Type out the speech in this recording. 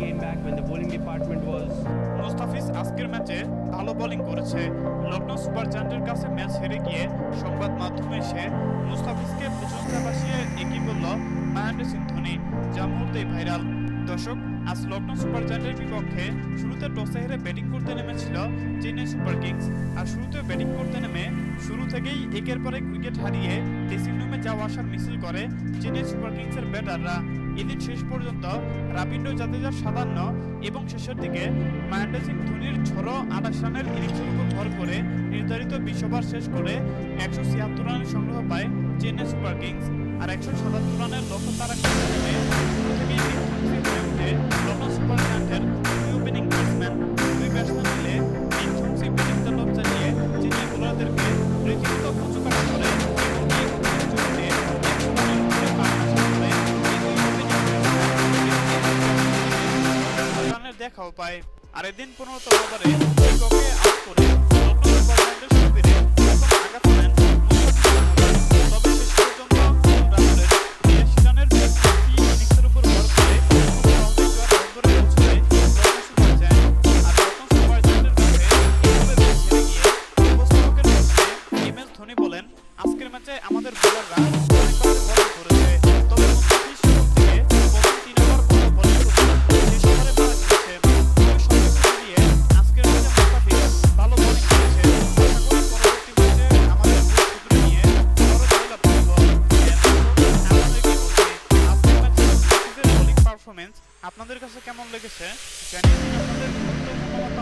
came back when the bowling department was Mustafiz, আজকের ম্যাচে ভালো বোলিং করেছে। লখনৌ সুপার জায়ান্টের কাছে ম্যাচ হেরে গিয়ে সংবাদ মাধ্যমে এসে মুস্তাফিজকে প্রশংসা ভাসিয়ে একই বলল মহেন্দ্র সিং ধোনি যা মুহূর্তেই ভাইরাল। দর্শক, আজ লখনৌ সুপার জায়ান্টের বিপক্ষে শুরুতে টসে হেরে ব্যাটিং করতে নেমেছিল চেন্নাই সুপার কিংস। আর শুরুতে ব্যাটিং করতে নেমে শুরু থেকেই একের পর এক উইকেট হারিয়ে ড্রেসিং রুমে যাওয়া আসার মিছিল করে চেন্নাই সুপার কিংসের ব্যাটাররা। এদিন শেষ পর্যন্ত রাবিন্দ্র জাদেজার সাতান্ন এবং শেষের দিকে মহেন্দ্র সিং ধোনির ঝড়ো আঠাশ রানের ইনিংসের উপর ভর করে নির্ধারিত বিশ ওভার শেষ করে একশো ছিয়াত্তর রানের সংগ্রহ পায় চেন্নাই সুপার কিংস। আর একশো সাতাত্তর রানের লক্ষ্য তারা ব্যাটসম্যান চালিয়ে চেন্নাই বোলারদেরকে রীতিমতো উঁচু কাটা করে গিয়ে উপস্থাপকের মধ্যে এম এস ধোনি বলেন আজকের ম্যাচে আমাদের বোলাররা অনেক আপনাদের কাছে কেমন লেগেছে জানিয়ে আপনাদের